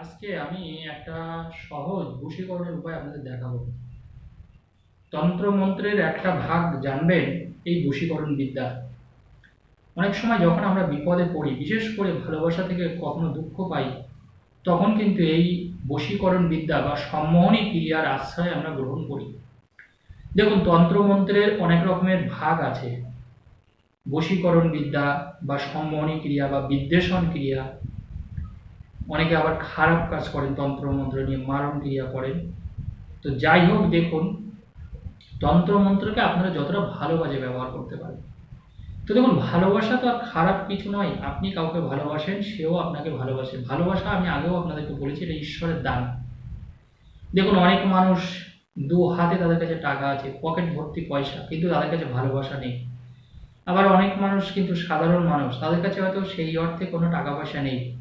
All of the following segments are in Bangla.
আজকে আমি একটা সহজ বশীকরণের উপায় আপনাদের দেখাবো। তন্ত্রমন্ত্রের একটা ভাগ জানবেন এই বশীকরণ বিদ্যা। অনেক সময় যখন আমরা বিপদে পড়ি, বিশেষ করে ভালোবাসা থেকে কখনো দুঃখ পাই, তখন কিন্তু এই বশীকরণ বিদ্যা বা সম্মোহনী ক্রিয়ার আশ্রয় আমরা গ্রহণ করি। দেখুন, তন্ত্রমন্ত্রের অনেক রকমের ভাগ আছে। বশীকরণ বিদ্যা বা সম্মোহনী ক্রিয়া বা বিদ্বেষণ ক্রিয়া অনেকে আবার খারাপ কাজ করেন, তন্ত্রমন্ত্র নিয়ে মারণ ক্রিয়া করেন। তো যাই হোক, দেখুন, তন্ত্রমন্ত্রকে আপনারা যতটা ভালো কাজে ব্যবহার করতে পারেন। তো দেখুন, ভালোবাসা তো আর খারাপ কিছু নয়। আপনি কাউকে ভালোবাসেন, সেও আপনাকে ভালোবাসে। ভালোবাসা আমি আগেও আপনাদেরকে বলেছি, এটা ঈশ্বরের দান। দেখুন, অনেক মানুষ দু হাতে তাদের কাছে টাকা আছে, পকেট ভর্তি পয়সা, কিন্তু তাদের কাছে ভালোবাসা নেই। আবার অনেক মানুষ কিন্তু সাধারণ মানুষ, তাদের কাছে হয়তো সেই অর্থে কোনো টাকা পয়সা নেই।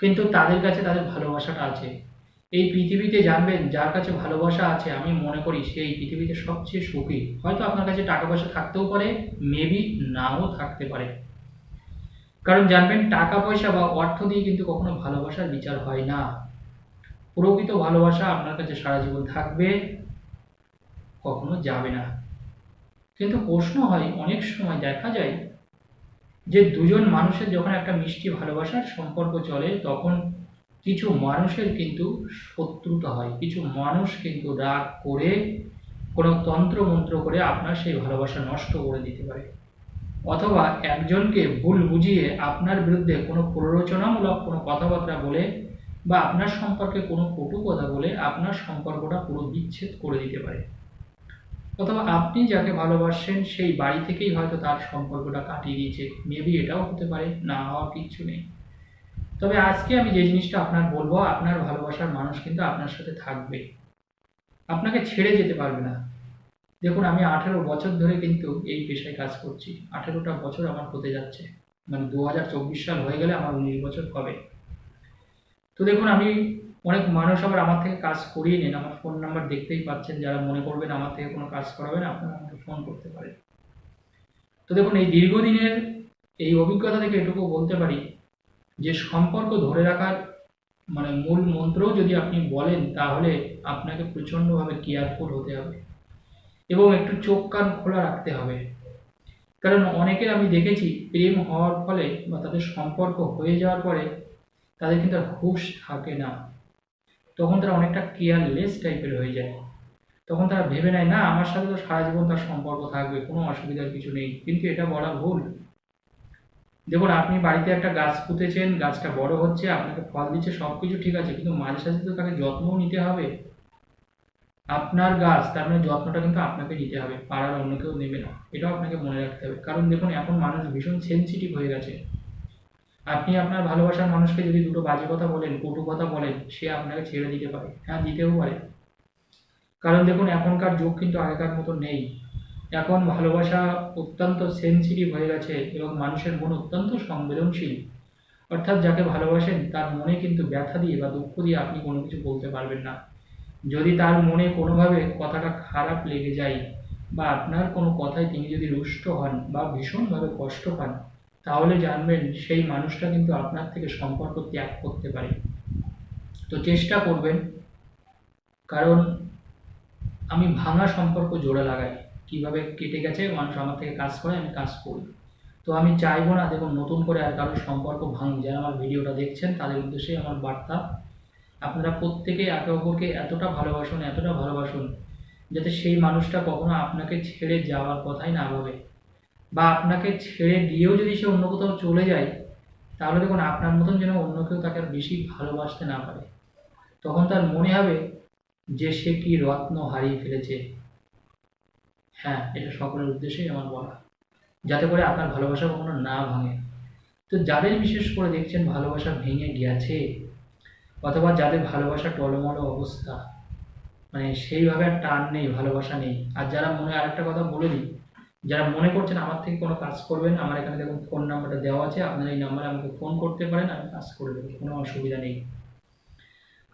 কিন্তু তাদের কাছে তাদের ভালোবাসাটা আছে। এই পৃথিবীতে জানবেন, যার কাছে ভালোবাসা আছে, আমি মনে করি সেই পৃথিবীতে সবচেয়ে সুখী। হয়তো আপনার কাছে টাকা পয়সা থাকতেও পারে মেবি নাও থাকতে পারে। কারণ জানবেন টাকা পয়সা বা অর্থ দিয়ে কিন্তু কখনো ভালোবাসার বিচার হয় না। প্রকৃত ভালোবাসা আপনার কাছে সারা জীবন থাকবে, কখনো যাবে না। কিন্তু প্রশ্ন হয়, অনেক সময় দেখা যায় যে দুজন মানুষের যখন একটা মিষ্টি ভালোবাসার সম্পর্ক চলে, তখন কিছু মানুষের কিন্তু শত্রুতা হয়। কিছু মানুষ কিন্তু রাগ করে, কোনো তন্ত্র মন্ত্র করে আপনার সেই ভালোবাসা নষ্ট করে দিতে পারে। অথবা একজনকে ভুল বুঝিয়ে আপনার বিরুদ্ধে কোনো প্ররোচনামূলক কোনো কথাবার্তা বলে বা আপনার সম্পর্কে কোনো কটু কথা বলে আপনার সম্পর্কটা পুরো বিচ্ছেদ করে দিতে পারে। অথবা আপনি যাকে ভালোবাসেন, সেই বাড়ি থেকেই হয়তো তার সম্পর্কটা কাটিয়ে দিয়েছে। মেবি এটাও হতে পারে, না হওয়ার কিচ্ছু নেই। তবে আজকে আমি যে জিনিসটা আপনার বলব, আপনার ভালোবাসার মানুষ কিন্তু আপনার সাথে থাকবে। আপনাকে ছেড়ে যেতে পারবে না। দেখুন, আমি আঠেরো বছর ধরে কিন্তু এই পেশায় কাজ করছি। আঠেরোটা বছর আমার হতে যাচ্ছে। মানে দু হাজার চব্বিশ সাল হয়ে গেলে আমার উনিশ বছর হবে। তো দেখুন, আমি অনেক মানুষ আবার আমার থেকে কাজ করিয়ে নেন। আমার ফোন নাম্বার দেখতেই পাচ্ছেন। যারা মনে করবেন আমার থেকে কোনো কাজ করাবেন আপনারা আমাকে ফোন করতে পারেন। তো দেখুন, এই দীর্ঘদিনের এই অভিজ্ঞতা থেকে এটুকু বলতে পারি যে, সম্পর্ক ধরে রাখার মানে মূল মন্ত্রও যদি আপনি বলেন, তাহলে আপনাকে প্রচণ্ডভাবে কেয়ারফুল হতে হবে এবং একটু চোখ কান খোলা রাখতে হবে। কারণ অনেকের আমি দেখেছি, প্রেম হওয়ার ফলে বা তাদের সম্পর্ক হয়ে যাওয়ার পরে তাদের কিন্তু আর হুঁশ থাকে না। তখন তারা অনেকটা কেয়ারলেস টাইপের হয়ে যায়। তখন তারা ভেবে নেয়, না, আমার সাথে তো সারা জীবন তার সম্পর্ক থাকবে, কোনো অসুবিধার কিছু নেই। কিন্তু এটা বলা ভুল। দেখুন, আপনি বাড়িতে একটা গাছ পুঁতেছেন, গাছটা বড় হচ্ছে, আপনাকে ফল দিচ্ছে সব কিছু ঠিক আছে, কিন্তু মাঝে সাঝে তো তাকে যত্নও নিতে হবে। আপনার গাছ, তার মানে যত্নটা কিন্তু আপনাকে নিতে হবে, পাড়ার অন্য কেউ নেবে না। এটাও আপনাকে মনে রাখতে হবে। কারণ দেখুন, এখন মানুষ ভীষণ সেন্সিটিভ হয়ে গেছে। আপনি আপনার ভালোবাসার মানুষকে যদি দুটো বাজে কথা বলেন, কটু কথা বলেন, সে আপনাকে ছেড়ে দিতে পারে। হ্যাঁ দিতেও পারে। কারণ দেখুন, এখনকার যুগ কিন্তু আগেকার মতো নেই। এখন ভালোবাসা অত্যন্ত সেন্সিটিভ হয়ে গেছে এবং মানুষের মন অত্যন্ত সংবেদনশীল। অর্থাৎ যাকে ভালোবাসেন, তার মনে কিন্তু ব্যথা দিয়ে বা দুঃখ দিয়ে আপনি কোনো কিছু বলতে পারবেন না। যদি তার মনে কোনোভাবে কথাটা খারাপ লেগে যায় বা আপনার কোনো কথায় তিনি যদি রুষ্ট হন বা ভীষণভাবে কষ্ট পান তাহলে জানবেন সেই মানুষটা কিন্তু আপনার থেকে সম্পর্ক ত্যাগ করতে পারে। তো চেষ্টা করবেন, কারণ আমি ভাঙা সম্পর্ক জোড়া লাগাই। কীভাবে কেটে গেছে, মানুষ আমার থেকে কাজ করে, আমি কাজ করি। তো আমি চাইব না, দেখুন, নতুন করে আর কারোর সম্পর্ক ভাঙ যারা আমার ভিডিওটা দেখছেন, তাদের উদ্দেশ্যে আমার বার্তা, আপনারা প্রত্যেকে একে অপরকে এতটা ভালোবাসুন এতটা ভালোবাসুন, যাতে সেই মানুষটা কখনো আপনাকে ছেড়ে যাওয়ার কথাই না ভাবে। বা আপনাকে ছেড়ে দিয়েও যদি সে অন্য কোথাও চলে যায়, তাহলে দেখুন আপনার মতন যেন অন্য কেউ তাকে বেশি ভালোবাসতে না পারে। তখন তার মনে হবে যে সে কি রত্ন হারিয়ে ফেলেছে। হ্যাঁ এটা সকলের উদ্দেশ্যেই আমার বলা। যাতে করে আপনার ভালোবাসা কখনো না ভাঙে। তো যাদের বিশেষ করে দেখছেন ভালোবাসা ভেঙে গেছে, অথবা যাদের ভালোবাসা টলমলো অবস্থা মানে সেইভাবে আর টান নেই, ভালোবাসা নেই। আর যারা মনে আরেকটা কথা বলে দিই যারা মনে করছেন আমার থেকে কোনো কাজ করবেন, আমার এখানে দেখুন ফোন নাম্বারটা দেওয়া আছে, আপনারা এই নাম্বারে আমাকে ফোন করতে পারেন, আমি কাজ করে দেবো, কোনো অসুবিধা নেই।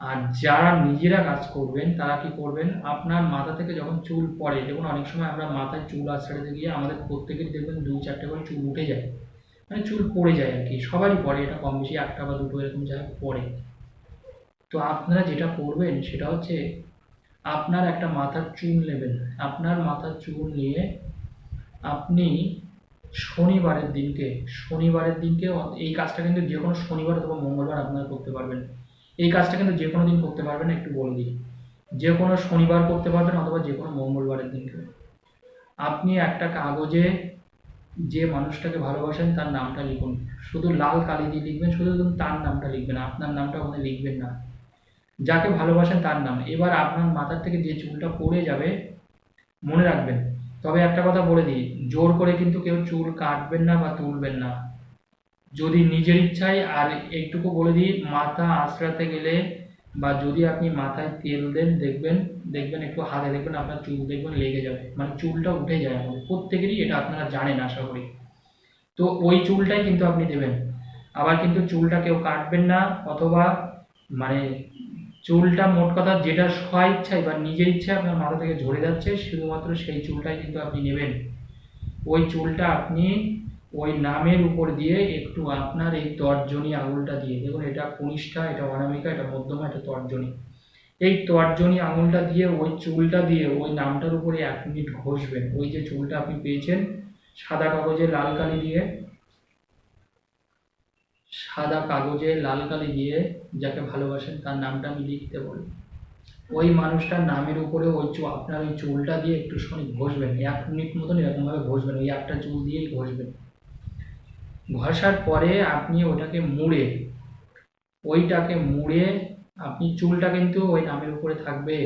আর যারা নিজেরা কাজ করবেন, তারা কি করবেন, আপনার মাথা থেকে যখন চুল পড়ে, দেখুন অনেক সময় আমরা মাথায় চুল আছড়াতে গিয়ে আমাদের প্রত্যেকের দেখবেন দু চারটে করে চুল উঠে যায় মানে চুল পড়ে যায় আর কি, সবারই পড়ে, এটা কম বেশি একটা বা দুটো এরকম জায়গায় পড়ে। তো আপনারা যেটা করবেন, সেটা হচ্ছে আপনার একটা মাথার চুল নেবেন, আপনার মাথার চুল নিয়ে আপনি শনিবারের দিনকে শনিবারের দিনকে এই কাজটা কিন্তু যে কোনো শনিবার অথবা মঙ্গলবার আপনারা করতে পারবেন। এই কাজটা কিন্তু যে কোনো দিন করতে পারবেন, একটু বলে দিই। যে কোনো শনিবার করতে পারবেন অথবা যে কোনো মঙ্গলবারের দিনকে। আপনি একটা কাগজে যে মানুষটাকে ভালোবাসেন তার নামটা লিখুন। শুধু লাল কালি দিয়ে লিখবেন, শুধু তার নামটা লিখবেন, আপনার নামটা ওখানে লিখবেন না। যাকে ভালোবাসেন তার নাম। এবার আপনার মাথার থেকে যে চুলটা পড়ে যাবে, মনে রাখবেন তবে একটা কথা বলে দিই, জোর করে কিন্তু কেউ চুল কাটবেন না বা তুলবেন না। যদি নিজের ইচ্ছায়, আর একটুকু বলে দিই, মাথা আঁচড়াতে গেলে বা যদি আপনি মাথায় তেল দেন, দেখবেন দেখবেন একটু হাতে দেখবেন আপনার চুল দেখবেন লেগে যাবে। মানে চুলটা উঠে যায় আমাদের প্রত্যেকেরই এটা আপনারা জানেন, আশা করি। তো ওই চুলটাই কিন্তু আপনি দেবেন। আবার কিন্তু চুলটা কেউ কাটবেন না, অথবা মানে চুলটা মোট কথা যেটা স্ব ইচ্ছায় বা নিজের ইচ্ছায় আপনার মাথা থেকে ঝরে যাচ্ছে, শুধুমাত্র সেই চুলটাই কিন্তু আপনি নেবেন। ওই চুলটা আপনি ওই নামের উপর দিয়ে একটু আপনার এই তর্জনী আঙুলটা দিয়ে, দেখুন এটা কনিষ্ঠা, এটা অনামিকা, এটা মধ্যমা, এটা তর্জনী। এই তর্জনী আঙুলটা দিয়ে, ওই চুলটা দিয়ে, ওই নামটার উপরে এক মিনিট ঘষবেন। ওই যে চুলটা আপনি পেয়েছেন, সাদা কাগজে লাল কালি দিয়ে সাদা কাগজে লাল কালি দিয়ে যাকে ভালোবাসেন তার নামটা আমি লিখতে বলি। ওই মানুষটার নামের উপরে ওই চু আপনার ওই চুলটা দিয়ে একটু সময় ঘষবেন, এক মিনিট মতন এরকমভাবে ঘষবেন, ওই একটা চুল দিয়েই ঘষবেন। ঘষার পরে আপনি ওটাকে মুড়ে, ওইটাকে মুড়ে আপনি চুলটা কিন্তু ওই নামের উপরে থাকবে।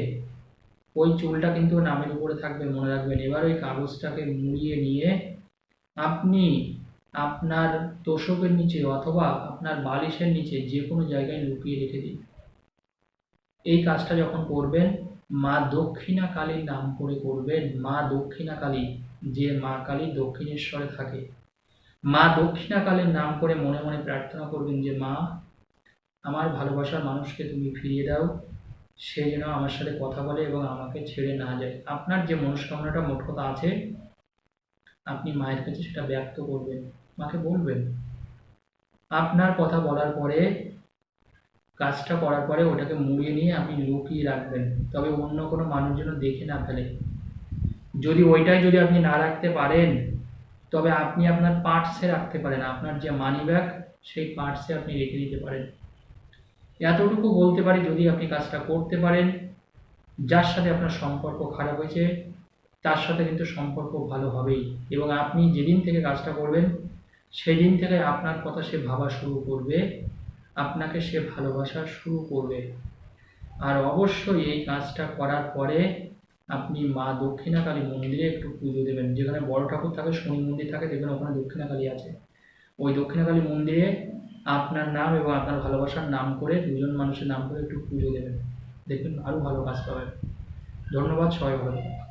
ওই চুলটা কিন্তু নামের উপরে থাকবে, মনে রাখবেন। এবার ওই কাগজটাকে মুড়িয়ে নিয়ে আপনি আপনার তোষকের নিচে অথবা আপনার বালিশের নিচে যে কোনো জায়গায় লুকিয়ে রেখে দিন। এই কাজটা যখন করবেন, মা দক্ষিণা কালীর নাম করে করবেন, মা দক্ষিণা কালী যে মা কালী দক্ষিণেশ্বরে থাকে। মা দক্ষিণা কালীর নাম করে মনে মনে প্রার্থনা করবেন যে, মা, আমার ভালোবাসার মানুষকে তুমি ফিরিয়ে দাও। সে যেন আমার সাথে কথা বলে এবং আমাকে ছেড়ে না যায়। আপনার যে মনস্কামনাটা মোট কথা আছে আপনি মায়ের কাছে সেটা ব্যক্ত করবেন, মাকে বলবেন। আপনার কথা বলার পরে, কাজটা করার পরে ওটাকে মুড়িয়ে নিয়ে আপনি লুকিয়ে রাখবেন। তবে অন্য কোনো মানুষ যেন দেখে না ফেলে। যদি ওইটাই যদি আপনি না রাখতে পারেন, তবে আপনি আপনার পার্টসে রাখতে পারেন। আপনার যে মানি ব্যাগ সেই পার্টসে আপনি রেখে দিতে পারেন। এতটুকু বলতে পারি, যদি আপনি কাজটা করতে পারেন, যার সাথে আপনার সম্পর্ক খারাপ হয়েছে তার সাথে কিন্তু সম্পর্ক ভালো হবেই। এবং আপনি যেদিন থেকে কাজটা করবেন, সেদিন থেকে আপনার কথা সে ভাবা শুরু করবে, আপনাকে সে ভালোবাসা শুরু করবে। আর অবশ্যই এই কাজটা করার পরে আপনি মা দক্ষিণাকালী মন্দিরে একটু পুজো দেবেন। যেখানে বড় ঠাকুর থাকে, শনি মন্দির থাকে, দেখবেন ওখানে দক্ষিণাকালী আছে। ওই দক্ষিণাকালী মন্দিরে আপনার নাম এবং আপনার ভালোবাসার নাম করে, দুজন মানুষের নাম করে একটু পুজো দেবেন। দেখবেন আরও ভালো কাজ পাবেন। ধন্যবাদ, সবাই ভালো।